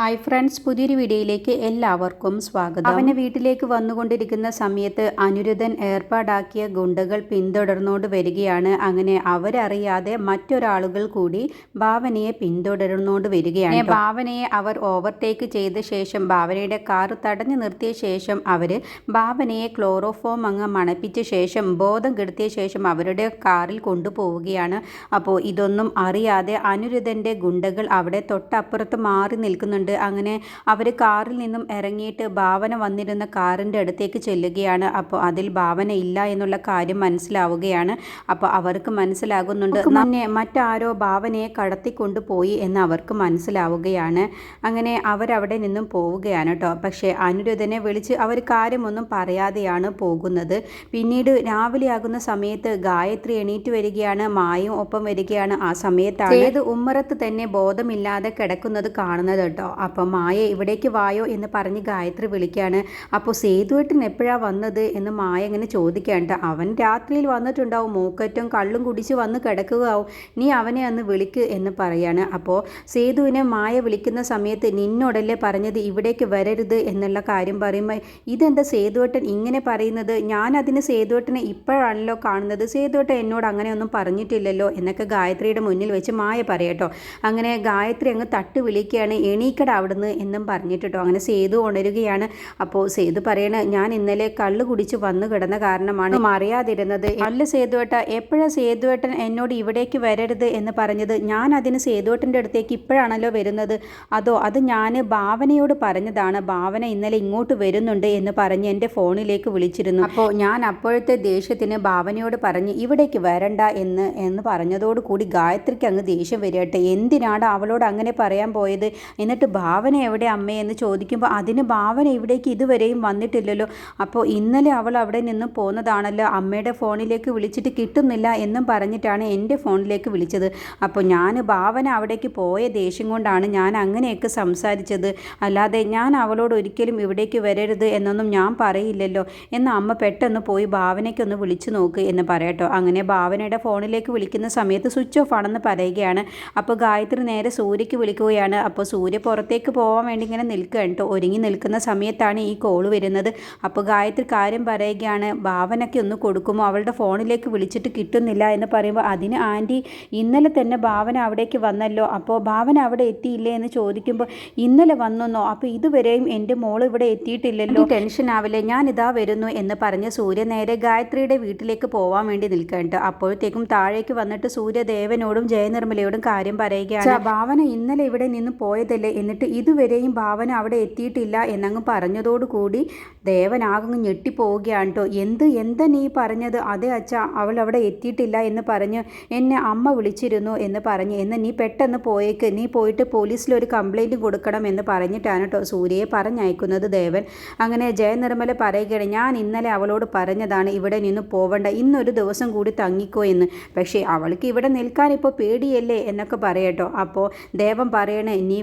Hi friends പുതിയൊരു വീഡിയോയിലേക്ക് എല്ലാവർക്കും സ്വാഗതം. അവനെ വീട്ടിലേക്ക് വന്നുകൊണ്ടിരിക്കുന്ന സമയത്ത് അനിരുദ്ധൻ ഏർപ്പാടാക്കിയ ഗുണ്ടകൾ പിന്തുടർന്നുകൊണ്ട് വരികയാണ്. അങ്ങനെ അവരറിയാതെ മറ്റൊരാളുകൾ കൂടി ഭാവനയെ പിന്തുടരുന്നുകൊണ്ട് വരികയാണ് ഭാവനയെ അവർ ഓവർടേക്ക് ചെയ്ത ശേഷം ഭാവനയുടെ കാർ തടഞ്ഞു നിർത്തിയ ശേഷം അവർ ഭാവനയെ ക്ലോറോഫോം അങ്ങ് മണപ്പിച്ച ശേഷം ബോധം കെടുത്തിയ ശേഷം അവരുടെ കാറിൽ കൊണ്ടുപോവുകയാണ്. അപ്പോൾ ഇതൊന്നും അറിയാതെ അനിരുദ്ധന്റെ ഗുണ്ടകൾ അവിടെ തൊട്ടപ്പുറത്ത് മാറി നിൽക്കുന്നുണ്ട് അങ്ങനെ അവർ കാറിൽ നിന്നും ഇറങ്ങിയിട്ട് ഭാവന വന്നിരുന്ന കാറിന്റെ അടുത്തേക്ക് ചെല്ലുകയാണ്. അപ്പോൾ അതിൽ ഭാവന ഇല്ല എന്നുള്ള കാര്യം മനസ്സിലാവുകയാണ്. അപ്പോൾ അവർക്ക് മനസ്സിലാകുന്നുണ്ട്. മുന്നേ മറ്റാരോ ഭാവനയെ കടത്തിക്കൊണ്ട് പോയി എന്ന് അവർക്ക് മനസ്സിലാവുകയാണ്. അങ്ങനെ അവരവിടെ നിന്നും പോവുകയാണ് കേട്ടോ പക്ഷേ അനിരുദ്ധനെ വിളിച്ച് അവർ കാര്യമൊന്നും പറയാതെയാണ് പോകുന്നത്. പിന്നീട് രാവിലെയാകുന്ന സമയത്ത് ഗായത്രി എണീറ്റ് വരികയാണ്. മായും ഒപ്പം വരികയാണ്. ആ സമയത്താണ് ഏത് ഉമ്മറത്ത് തന്നെ ബോധമില്ലാതെ കിടക്കുന്നത് കാണുന്നത് കേട്ടോ അപ്പം മായ ഇവിടേക്ക് വായോ എന്ന് പറഞ്ഞ് ഗായത്രി വിളിക്കുകയാണ് അപ്പോൾ സേതുവേട്ടൻ എപ്പോഴാണ് വന്നത് എന്ന് മായ ഇങ്ങനെ ചോദിക്കാണ്ട് അവൻ രാത്രിയിൽ വന്നിട്ടുണ്ടാവും. മൂക്കറ്റും കള്ളും കുടിച്ച് വന്ന് കിടക്കുകയാവും. നീ അവനെ അന്ന് വിളിക്ക് എന്ന് പറയാണ്. അപ്പോൾ സേതുവിനെ മായ വിളിക്കുന്ന സമയത്ത് നിന്നോടല്ലേ പറഞ്ഞത് ഇവിടേക്ക് വരരുത് എന്നുള്ള കാര്യം പറയുമ്പോൾ ഇതെന്താ സേതുവേട്ടൻ ഇങ്ങനെ പറയുന്നത്? ഞാൻ അതിന് സേതുവേട്ടനെ ഇപ്പോഴാണല്ലോ കാണുന്നത്. സേതുവേട്ടൻ എന്നോട് അങ്ങനെയൊന്നും പറഞ്ഞിട്ടില്ലല്ലോ എന്നൊക്കെ ഗായത്രിയുടെ മുന്നിൽ വെച്ച് മായ പറയട്ടോ. അങ്ങനെ ഗായത്രി അങ്ങ് തട്ട് വിളിക്കുകയാണ്. എണീക്കട അവിടുന്ന് എന്നും പറഞ്ഞിട്ടോ അങ്ങനെ സേതു ഉണരുകയാണ്. അപ്പോൾ സേതു പറയണ ഞാൻ ഇന്നലെ കള്ള് കുടിച്ച് വന്നു കിടന്ന കാരണമാണ് അറിയാതിരുന്നത്. അല്ല സേതുവേട്ട എപ്പോഴാണ് സേതുവേട്ടൻ എന്നോട് ഇവിടേക്ക് വരരുത് എന്ന് പറഞ്ഞത്? ഞാൻ അതിന് സേതുവേട്ടന്റെ അടുത്തേക്ക് ഇപ്പോഴാണല്ലോ വരുന്നത്. അതോ അത് ഞാൻ ഭാവനയോട് പറഞ്ഞതാണ്. ഭാവന ഇന്നലെ ഇങ്ങോട്ട് വരുന്നുണ്ട് എന്ന് പറഞ്ഞ് എന്റെ ഫോണിലേക്ക് വിളിച്ചിരുന്നു. അപ്പോൾ ഞാൻ അപ്പോഴത്തെ ദേഷ്യത്തിന് ഭാവനയോട് പറഞ്ഞ് ഇവിടേക്ക് വരണ്ട എന്ന് എന്ന് പറഞ്ഞതോടുകൂടി ഗായത്രിക്ക് അങ്ങ് ദേഷ്യം വരികട്ടെ എന്തിനാണ് അവളോട് അങ്ങനെ പറയാൻ പോയത്? എന്നിട്ട് ഭാവന എവിടെ അമ്മയെന്ന് ചോദിക്കുമ്പോൾ അതിന് ഭാവന ഇവിടേക്ക് ഇതുവരെയും വന്നിട്ടില്ലല്ലോ. അപ്പോൾ ഇന്നലെ അവൾ അവിടെ നിന്ന് പോകുന്നതാണല്ലോ അമ്മയുടെ ഫോണിലേക്ക് വിളിച്ചിട്ട് കിട്ടുന്നില്ല എന്നും പറഞ്ഞിട്ടാണ് എന്റെ ഫോണിലേക്ക് വിളിച്ചത്. അപ്പോൾ ഞാൻ ഭാവന അവിടേക്ക് പോയ ദേഷ്യം കൊണ്ടാണ് ഞാൻ അങ്ങനെയൊക്കെ സംസാരിച്ചത്. അല്ലാതെ ഞാൻ അവളോട് ഒരിക്കലും ഇവിടേക്ക് വരരുത് എന്നൊന്നും ഞാൻ പറയില്ലല്ലോ. എന്ന് അമ്മ പെട്ടെന്ന് പോയി ഭാവനയ്ക്കൊന്ന് വിളിച്ചു നോക്ക് എന്ന് പറയട്ടോ. അങ്ങനെ ഭാവനയുടെ ഫോണിലേക്ക് വിളിക്കുന്ന സമയത്ത് സ്വിച്ച് ഓഫ് ആണെന്ന് പറയുകയാണ്. അപ്പോൾ ഗായത്രി നേരെ സൂര്യക്ക് വിളിക്കുകയാണ്. അപ്പോൾ സൂര്യ പുറത്തേക്ക് പോകാൻ വേണ്ടി ഇങ്ങനെ നിൽക്കുകയാണ്. കേട്ടോ ഒരുങ്ങി നിൽക്കുന്ന സമയത്താണ് ഈ കോൾ വരുന്നത്. അപ്പോൾ ഗായത്രി കാര്യം പറയുകയാണ് ഭാവനയ്ക്ക് ഒന്ന് കൊടുക്കുമോ? അവളുടെ ഫോണിലേക്ക് വിളിച്ചിട്ട് കിട്ടുന്നില്ല എന്ന് പറയുമ്പോൾ അതിന് ആന്റി ഇന്നലെ തന്നെ ഭാവന അവിടേക്ക് വന്നല്ലോ. അപ്പോൾ ഭാവന അവിടെ എത്തിയില്ലേ? എന്ന് ചോദിക്കുമ്പോൾ ഇന്നലെ വന്നോ അപ്പോൾ ഇതുവരെയും എന്റെ മോൾ ഇവിടെ എത്തിയിട്ടില്ലല്ലോ. ടെൻഷൻ ആവില്ലേ. ഞാൻ ഇതാ വരുന്നു എന്ന് പറഞ്ഞ് സൂര്യ നേരെ ഗായത്രിയുടെ വീട്ടിലേക്ക് പോകാൻ വേണ്ടി നിൽക്കുന്നുണ്ട് അപ്പോഴത്തേക്കും താഴേക്ക് വന്നിട്ട് സൂര്യദേവനോടും ജയനിർമ്മലയോടും കാര്യം പറയുകയാണ്. ഭാവന ഇന്നലെ ഇവിടെ നിന്ന് പോയതല്ലേ എന്നിട്ട് ഇതുവരെയും ഭാവന അവിടെ എത്തിയിട്ടില്ല എന്നങ്ങ് പറഞ്ഞതോടുകൂടി ദേവനാകങ്ങ് ഞെട്ടിപ്പോവുകയാണ് കേട്ടോ എന്ത് എന്താ നീ പറഞ്ഞത്? അതെ അച്ഛ അവൾ അവിടെ എത്തിയിട്ടില്ല എന്ന് പറഞ്ഞ് എന്നെ അമ്മ വിളിച്ചിരുന്നു എന്ന് പറഞ്ഞ് എന്ന് നീ പെട്ടെന്ന് പോയേക്ക്. നീ പോയിട്ട് പോലീസിൽ ഒരു കംപ്ലൈന്റ് കൊടുക്കണം എന്ന് പറഞ്ഞിട്ടാണ് കേട്ടോ സൂര്യയെ പറഞ്ഞയക്കുന്നത് ദേവൻ. അങ്ങനെ ജയനിർമ്മല പറയുകയാണ് ഞാൻ ഇന്നലെ അവളോട് പറഞ്ഞതാണ് ഇവിടെ നിന്ന് പോവണ്ട. ഇന്നൊരു ദിവസം കൂടി തങ്ങിക്കോ എന്ന്. പക്ഷേ അവൾക്ക് ഇവിടെ നിൽക്കാൻ ഇപ്പോൾ പേടിയല്ലേ? എന്നൊക്കെ പറയട്ടോ. അപ്പോൾ ദേവൻ പറയണേ നീ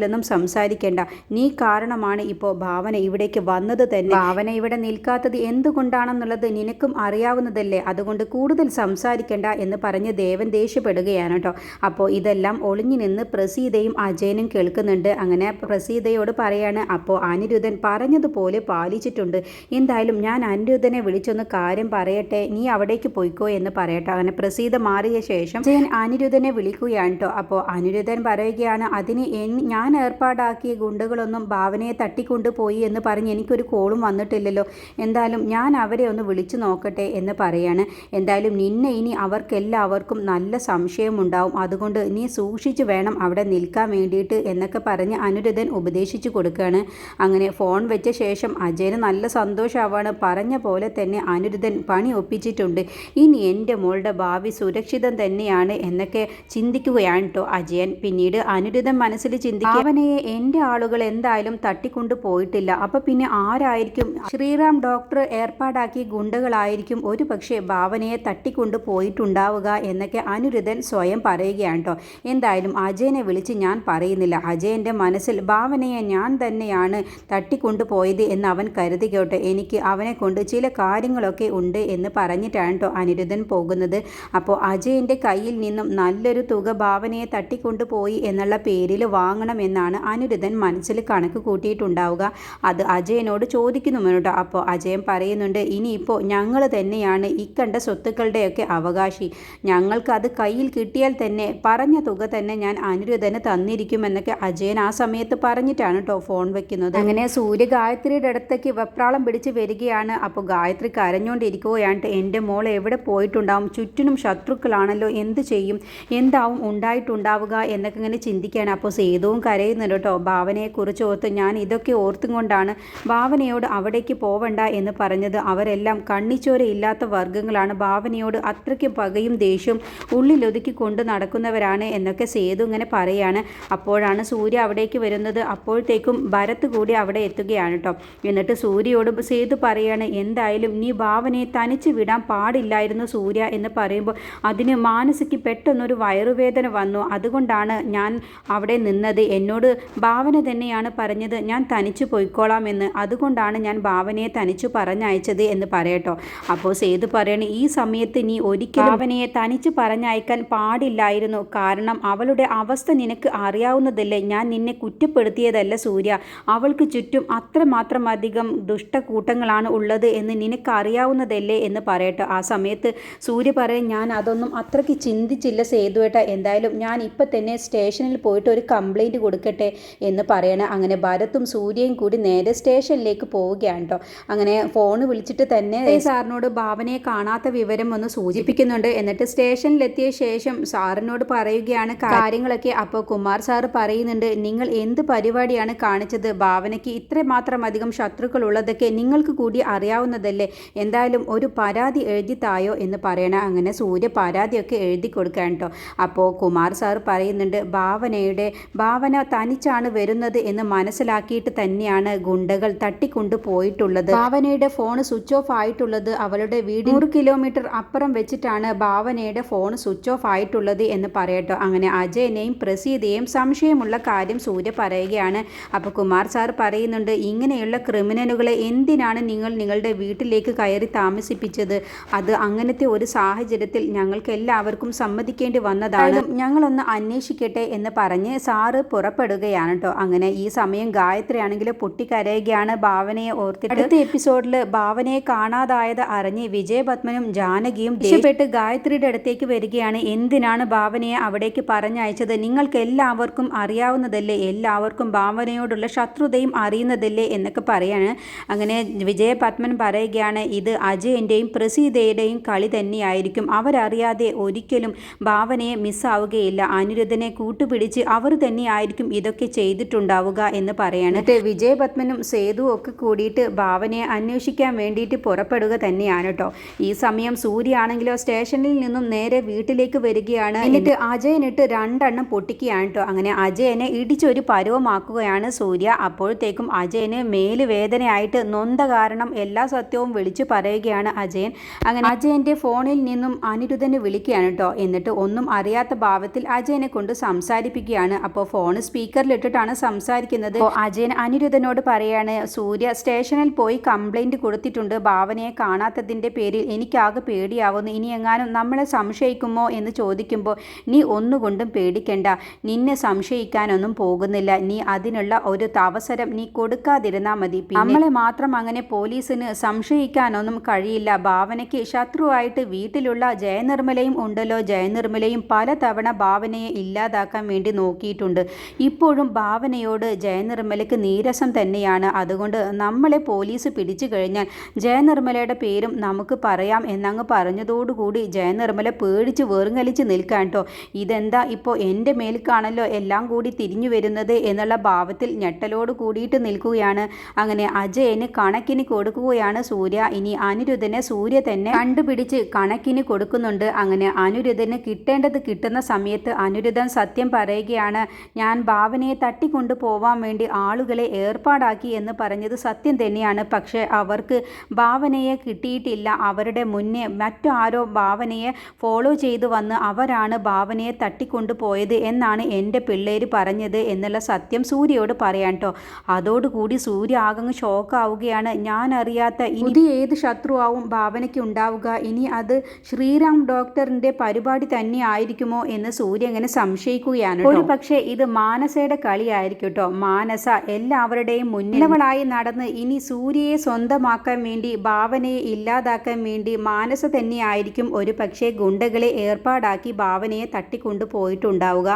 കൂടുതലൊന്നും സംസാരിക്കേണ്ട. നീ കാരണമാണ് ഇപ്പോൾ ഭാവന ഇവിടേക്ക് വന്നത് തന്നെ. ഭാവന ഇവിടെ നിൽക്കാത്തത് എന്തുകൊണ്ടാണെന്നുള്ളത് നിനക്കും അറിയാവുന്നതല്ലേ. അതുകൊണ്ട് കൂടുതൽ സംസാരിക്കേണ്ട എന്ന് പറഞ്ഞ് ദേവൻ ദേഷ്യപ്പെടുകയാണ് കേട്ടോ. അപ്പോൾ ഇതെല്ലാം ഒളിഞ്ഞു നിന്ന് പ്രസീതയും അജയനും കേൾക്കുന്നുണ്ട്. അങ്ങനെ പ്രസീതയോട് പറയാണ് അപ്പോൾ അനിരുദ്ധൻ പറഞ്ഞതുപോലെ പാലിച്ചിട്ടുണ്ട്. എന്തായാലും ഞാൻ അനിരുദ്ധനെ വിളിച്ചൊന്ന് കാര്യം പറയട്ടെ. നീ അവിടേക്ക് പോയിക്കോ എന്ന് പറയട്ടെ. അങ്ങനെ പ്രസീത മാറിയ ശേഷം ജയൻ അനിരുദ്ധനെ വിളിക്കുകയാണ് കേട്ടോ. അപ്പോൾ അനിരുദ്ധൻ പറയുകയാണ് അതിന് ഞാൻ ഏർപ്പാടാക്കിയ ഗുണ്ടുകളൊന്നും ഭാവനയെ തട്ടിക്കൊണ്ടുപോയി എന്ന് പറഞ്ഞ് എനിക്കൊരു കോളും വന്നിട്ടില്ലല്ലോ. എന്തായാലും ഞാൻ അവരെ ഒന്ന് വിളിച്ചു നോക്കട്ടെ എന്ന് പറയാണ്. എന്തായാലും നിന്നെ ഇനി അവർക്കെല്ലാവർക്കും നല്ല സംശയമുണ്ടാവും. അതുകൊണ്ട് നീ സൂക്ഷിച്ച് വേണം അവിടെ നിൽക്കാൻ വേണ്ടിയിട്ട് എന്നൊക്കെ പറഞ്ഞ് അനുരുദ്ധൻ ഉപദേശിച്ചു കൊടുക്കുകയാണ്. അങ്ങനെ ഫോൺ വെച്ച ശേഷം അജയന് നല്ല സന്തോഷമാവാണ് പറഞ്ഞ പോലെ തന്നെ അനിരുദ്ധൻ പണി ഒപ്പിച്ചിട്ടുണ്ട്. ഇനി എന്റെ മോളുടെ ഭാവി സുരക്ഷിതം തന്നെയാണ് എന്നൊക്കെ ചിന്തിക്കുകയാണ് കേട്ടോ അജയൻ. പിന്നീട് അനിരുദ്ധൻ മനസ്സിൽ ചിന്തിക്കുക ഭാവനയെ എന്റെ ആളുകൾ എന്തായാലും തട്ടിക്കൊണ്ടു പോയിട്ടില്ല. അപ്പോൾ പിന്നെ ആരായിരിക്കും? ശ്രീറാം ഡോക്ടർ ഏർപ്പാടാക്കിയ ഗുണ്ടകളായിരിക്കും ഒരു പക്ഷേ ഭാവനയെ തട്ടിക്കൊണ്ടു പോയിട്ടുണ്ടാവുക എന്നൊക്കെ അനിരുദ്ധൻ സ്വയം പറയുകയാണ് കേട്ടോ. എന്തായാലും അജയനെ വിളിച്ച് ഞാൻ പറയുന്നില്ല. അജയന്റെ മനസ്സിൽ ഭാവനയെ ഞാൻ തന്നെയാണ് തട്ടിക്കൊണ്ടു പോയത് എന്ന് അവൻ കേട്ടോ എനിക്ക് അവനെ കൊണ്ട് ചില കാര്യങ്ങളൊക്കെ ഉണ്ട് എന്ന് പറഞ്ഞിട്ടാണ് കേട്ടോ അനിരുദ്ധൻ പോകുന്നത്. അപ്പോൾ അജയന്റെ കയ്യിൽ നിന്നും നല്ലൊരു തുക ഭാവനയെ തട്ടിക്കൊണ്ടു പോയി എന്നുള്ള പേരിൽ വാങ്ങണം എന്നാണ് അനിരുദ്ധൻ മനസ്സിൽ കണക്ക് കൂട്ടിയിട്ടുണ്ടാവുക. അത് അജയനോട് ചോദിക്കുന്നു ചോദിക്കുന്നുമുണ്ട്. അപ്പോൾ അജയൻ പറയുന്നുണ്ട് ഇനിയിപ്പോൾ ഞങ്ങൾ തന്നെയാണ് ഇക്കണ്ട സ്വത്തുക്കളുടെയൊക്കെ അവകാശി. ഞങ്ങൾക്ക് അത് കയ്യിൽ കിട്ടിയാൽ തന്നെ പറഞ്ഞ തുക തന്നെ ഞാൻ അനിരുദ്ധന് തന്നിരിക്കുമെന്നൊക്കെ അജയൻ ആ സമയത്ത് പറഞ്ഞിട്ടാണ് കേട്ടോ ഫോൺ വെക്കുന്നത്. അങ്ങനെ സൂര്യ ഗായത്രിയുടെ അടുത്തേക്ക് വെപ്രാളം പിടിച്ച് വരികയാണ്. അപ്പോൾ ഗായത്രി കരഞ്ഞുകൊണ്ടിരിക്കുകയാണ്. എന്റെ മോൾ എവിടെ പോയിട്ടുണ്ടാവും? ചുറ്റിനും ശത്രുക്കളാണല്ലോ. എന്ത് ചെയ്യും? എന്താവും? ഉണ്ടായിട്ടുണ്ടാവുക? എന്നൊക്കെ ഇങ്ങനെ ചിന്തിക്കുകയാണ്. അപ്പോൾ സേതുവും കരയുന്നുണ്ട് കേട്ടോ. ഭാവനയെക്കുറിച്ച് ഓർത്ത് ഞാൻ ഇതൊക്കെ ഓർത്തും കൊണ്ടാണ് ഭാവനയോട് അവിടേക്ക് പോവണ്ട എന്ന് പറഞ്ഞത്. അവരെല്ലാം കണ്ണിച്ചോരയില്ലാത്ത വർഗങ്ങളാണ്. ഭാവനയോട് അത്രയ്ക്ക് പകയും ദേഷ്യവും ഉള്ളിലൊതുക്കി കൊണ്ട് നടക്കുന്നവരാണ് എന്നൊക്കെ സേതു ഇങ്ങനെ പറയാണ്. അപ്പോഴാണ് സൂര്യ അവിടേക്ക് വരുന്നത്. അപ്പോഴത്തേക്കും ഭരത് കൂടി അവിടെ എത്തുകയാണ് കേട്ടോ. എന്നിട്ട് സൂര്യയോട് സേതു പറയാണ് എന്തായാലും നീ ഭാവനയെ തനിച്ച് വിടാൻ പാടില്ലായിരുന്നു സൂര്യ എന്ന് പറയുമ്പോൾ അതിന് മാനസിക്ക് പെട്ടെന്നൊരു വയറുവേദന വന്നു. അതുകൊണ്ടാണ് ഞാൻ അവിടെ നിന്നത്. എന്നോട് ഭാവന തന്നെയാണ് പറഞ്ഞത് ഞാൻ തനിച്ചു പോയിക്കോളാമെന്ന് അതുകൊണ്ടാണ് ഞാൻ ഭാവനയെ തനിച്ചു പറഞ്ഞയച്ചത് എന്ന് പറയട്ടോ. അപ്പോൾ സേതു പറയണ ഈ സമയത്ത് നീ ഒരിക്കലും ഭാവനയെ തനിച്ച് പറഞ്ഞയക്കാൻ പാടില്ലായിരുന്നു. കാരണം അവളുടെ അവസ്ഥ നിനക്ക് അറിയാവുന്നതല്ലേ ഞാൻ നിന്നെ കുറ്റപ്പെടുത്തിയതല്ല സൂര്യ. അവൾക്ക് ചുറ്റും അത്രമാത്രം അധികം ദുഷ്ടക്കൂട്ടങ്ങളാണ് ഉള്ളത് എന്ന് നിനക്ക് അറിയാവുന്നതല്ലേ എന്ന് പറയട്ടോ. ആ സമയത്ത് സൂര്യ പറയാൻ ഞാൻ അതൊന്നും അത്രയ്ക്ക് ചിന്തിച്ചില്ല സേതുവേട്ട. എന്തായാലും ഞാൻ ഇപ്പം തന്നെ സ്റ്റേഷനിൽ പോയിട്ട് ഒരു കംപ്ലൈന്റ് കൊടുക്കട്ടെ എന്ന് പറയണ അങ്ങനെ ഭരത്തും സൂര്യയും കൂടി നേരെ സ്റ്റേഷനിലേക്ക് പോവുകയാണ് കേട്ടോ അങ്ങനെ ഫോൺ വിളിച്ചിട്ട് തന്നെ സാറിനോട് ഭാവനയെ കാണാത്ത വിവരം ഒന്ന് സൂചിപ്പിക്കുന്നുണ്ട്. എന്നിട്ട് സ്റ്റേഷനിലെത്തിയ ശേഷം സാറിനോട് പറയുകയാണ് കാര്യങ്ങളൊക്കെ അപ്പോൾ കുമാർ സാർ പറയുന്നുണ്ട് നിങ്ങൾ എന്ത് പരിപാടിയാണ് കാണിച്ചത്? ഭാവനയ്ക്ക് ഇത്രമാത്രം അധികം ശത്രുക്കൾ ഉള്ളതൊക്കെ നിങ്ങൾക്ക് കൂടി അറിയാവുന്നതല്ലേ? എന്തായാലും ഒരു പരാതി എഴുതി തായോ? എന്ന് പറയണ അങ്ങനെ സൂര്യ പരാതിയൊക്കെ എഴുതി കൊടുക്കാൻ കേട്ടോ അപ്പോൾ കുമാർ സാർ പറയുന്നുണ്ട് ഭാവനയുടെ ഭാവന തനിച്ചാണ് വരുന്നത് എന്ന് മനസ്സിലാക്കിയിട്ട് തന്നെയാണ് ഗുണ്ടകൾ തട്ടിക്കൊണ്ടു പോയിട്ടുള്ളത് ഭാവനയുടെ ഫോൺ സ്വിച്ച് ഓഫ് ആയിട്ടുള്ളത് അവളുടെ വീട് നൂറ് കിലോമീറ്റർ അപ്പുറം വെച്ചിട്ടാണ് ഭാവനയുടെ ഫോൺ സ്വിച്ച് ഓഫ് ആയിട്ടുള്ളത് എന്ന് പറയട്ടോ. അങ്ങനെ അജയനെയും പ്രസീതയെയും സംശയമുള്ള കാര്യം സൂര്യ പറയുകയാണ്. അപ്പോൾ കുമാർ സാർ പറയുന്നുണ്ട് ഇങ്ങനെയുള്ള ക്രിമിനലുകളെ എന്തിനാണ് നിങ്ങൾ നിങ്ങളുടെ വീട്ടിലേക്ക് കയറി താമസിപ്പിച്ചത്? അത് അങ്ങനത്തെ ഒരു സാഹചര്യത്തിൽ ഞങ്ങൾക്ക് എല്ലാവർക്കും സമ്മതിക്കേണ്ടി വന്നതാണ്. ഞങ്ങളൊന്ന് അന്വേഷിക്കട്ടെ എന്ന് പറഞ്ഞ് സാറ് പുറപ്പെടുകയാണ് കേട്ടോ അങ്ങനെ ഈ സമയം ഗായത്രി ആണെങ്കിൽ പൊട്ടിക്കരയുകയാണ്. ഭാവനയെ ഓർത്തിട്ട് അടുത്ത എപ്പിസോഡിൽ ഭാവനയെ കാണാതായത് അറിഞ്ഞ് വിജയപത്മനും ജാനകിയും ദേഷ്യപ്പെട്ട് ഗായത്രിയുടെ അടുത്തേക്ക് വരികയാണ്. എന്തിനാണ് ഭാവനയെ അവിടേക്ക് പറഞ്ഞയച്ചത്? നിങ്ങൾക്ക് എല്ലാവർക്കും അറിയാവുന്നതല്ലേ? എല്ലാവർക്കും ഭാവനയോടുള്ള ശത്രുതയും അറിയുന്നതല്ലേ എന്നൊക്കെ പറയാണ്. അങ്ങനെ വിജയപത്മൻ പറയുകയാണ് ഇത് അജയന്റെയും പ്രസീതയുടെയും കളി തന്നെയായിരിക്കും. അവരറിയാതെ ഒരിക്കലും ഭാവനയെ മിസ്സാവുകയില്ല അനിരുദ്ധനെ കൂട്ടുപിടിച്ച് അവർ തന്നെയായിരിക്കും ഇതൊക്കെ ചെയ്തിട്ടുണ്ടാവുക എന്ന് പറയാണ്. എന്നിട്ട് വിജയപത്മനും സേതു ഒക്കെ കൂടിയിട്ട് ഭാവനയെ അന്വേഷിക്കാൻ വേണ്ടിയിട്ട് പുറപ്പെടുക തന്നെയാണ് കേട്ടോ ഈ സമയം സൂര്യ ആണെങ്കിലോ സ്റ്റേഷനിൽ നിന്നും നേരെ വീട്ടിലേക്ക് വരികയാണ്. എന്നിട്ട് അജയനിട്ട് രണ്ടെണ്ണം പൊട്ടിക്കുകയാണ് കേട്ടോ അങ്ങനെ അജയനെ ഇടിച്ചൊരു പരുവമാക്കുകയാണ് സൂര്യ. അപ്പോഴത്തേക്കും അജയന് മേൽ വേദനയായിട്ട് നൊന്ത കാരണം എല്ലാ സത്യവും വിളിച്ചു പറയുകയാണ് അജയൻ. അങ്ങനെ അജയന്റെ ഫോണിൽ നിന്നും അനിരുദ്ധനെ വിളിക്കുകയാണ് കേട്ടോ എന്നിട്ട് ഒന്നും അറിയാത്ത ഭാവത്തിൽ അജയനെ കൊണ്ട് സംസാരിപ്പിക്കുകയാണ്. അപ്പോൾ ഫോൺ സ്പീക്കറിലിട്ടിട്ടാണ് സംസാരിക്കുന്നത്. അജയൻ അനിരുദ്ധനോട് പറയാണ് സൂര്യ സ്റ്റേഷനിൽ പോയി കംപ്ലൈന്റ് കൊടുത്തിട്ടുണ്ട്. ഭാവനയെ കാണാത്തതിന്റെ പേരിൽ എനിക്കാകെ പേടിയാവുന്നു. ഇനി എങ്ങാനും നമ്മളെ സംശയിക്കുമോ എന്ന് ചോദിക്കുമ്പോൾ നീ ഒന്നുകൊണ്ടും പേടിക്കണ്ട. നിന്നെ സംശയിക്കാനൊന്നും പോകുന്നില്ല. നീ അതിനുള്ള ഒരു അവസരം നീ കൊടുക്കാതിരുന്നാൽ മതി. നമ്മളെ മാത്രം അങ്ങനെ പോലീസിന് സംശയിക്കാനൊന്നും കഴിയില്ല. ഭാവനയ്ക്ക് ശത്രുവായിട്ട് വീട്ടിലുള്ള ജയനിർമ്മലയും ഉണ്ടല്ലോ. ജയനിർമ്മലയും പലതവണ ഭാവനയെ ഇല്ലാതാക്കാൻ വേണ്ടി നോക്കിയിട്ടുണ്ട്. ഇപ്പോഴും ഭാവനയോട് ജയനിർമ്മലയ്ക്ക് നീരസം തന്നെയാണ്. അതുകൊണ്ട് നമ്മളെ പോലീസ് പിടിച്ചു കഴിഞ്ഞാൽ ജയനിർമ്മലയുടെ പേരും നമുക്ക് പറയാം എന്നങ്ങ് പറഞ്ഞതോടുകൂടി ജയനിർമ്മല പേടിച്ച് വേറുങ്ങലിച്ച് നിൽക്കാൻ കേട്ടോ ഇതെന്താ ഇപ്പോൾ എന്റെ മേൽക്കാണല്ലോ എല്ലാം കൂടി തിരിഞ്ഞു വരുന്നത് എന്നുള്ള ഭാവത്തിൽ ഞെട്ടലോട് കൂടിയിട്ട് നിൽക്കുകയാണ്. അങ്ങനെ അജയന് കണക്കിന് കൊടുക്കുകയാണ് സൂര്യ. ഇനി അനിരുദ്ധനെ സൂര്യ തന്നെ കണ്ടുപിടിച്ച് കണക്കിന് കൊടുക്കുന്നുണ്ട്. അങ്ങനെ അനിരുദ്ധന് കിട്ടേണ്ടത് കിട്ടുന്ന സമയത്ത് അനിരുദ്ധൻ സത്യം പറയുകയാണ് ഞാൻ ഭാവനയെ തട്ടിക്കൊണ്ടു പോവാൻ വേണ്ടി ആളുകളെ ഏർപ്പാടാക്കി എന്ന് പറഞ്ഞത് സത്യം തന്നെയാണ്. പക്ഷേ അവർക്ക് ഭാവനയെ കിട്ടിയിട്ടില്ല. അവരുടെ മുന്നേ മറ്റാരോ ഭാവനയെ ഫോളോ ചെയ്തു വന്ന് അവരാണ് ഭാവനയെ തട്ടിക്കൊണ്ടു പോയത് എന്നാണ് എന്റെ പിള്ളേർ പറഞ്ഞത് എന്നുള്ള സത്യം സൂര്യയോട് പറയാൻ കേട്ടോ അതോടുകൂടി സൂര്യ ആകങ്ങ് ഷോക്കാവുകയാണ്. ഞാൻ അറിയാത്ത ഇനി ഏത് ശത്രുവാവും ഭാവനയ്ക്ക് ഉണ്ടാവുക? ഇനി അത് ശ്രീറാം ഡോക്ടറിന്റെ പരിപാടി തന്നെ ആയിരിക്കുമോ എന്ന് സൂര്യ അങ്ങനെ സംശയിക്കുകയാണ് ഒരു പക്ഷേ ഇത് മാനസയുടെ കളിയായിരിക്കും കേട്ടോ മാനസ എല്ലാവരുടെയും മുന്നിലവളായി നടന്ന് ഇനി സൂര്യയെ സ്വന്തമാക്കാൻ വേണ്ടി ഭാവനയെ ഇല്ലാതാക്കാൻ വേണ്ടി മാനസ തന്നെയായിരിക്കും ഒരു പക്ഷേ ഗുണ്ടകളെ ഏർപ്പാടാക്കി ഭാവനയെ തട്ടിക്കൊണ്ടു പോയിട്ടുണ്ടാവുക.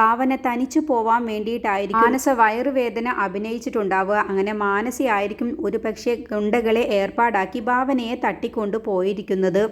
ഭാവന തനിച്ചു പോവാൻ വേണ്ടിയിട്ടായിരിക്കും മാനസ വയറുവേദന അഭിനയിച്ചിട്ടുണ്ടാവുക. അങ്ങനെ മാനസയായിരിക്കും ഒരു പക്ഷേ ഗുണ്ടകളെ ഏർപ്പാടാക്കി ഭാവനയെ തട്ടിക്കൊണ്ടു പോയിരിക്കുന്നത്.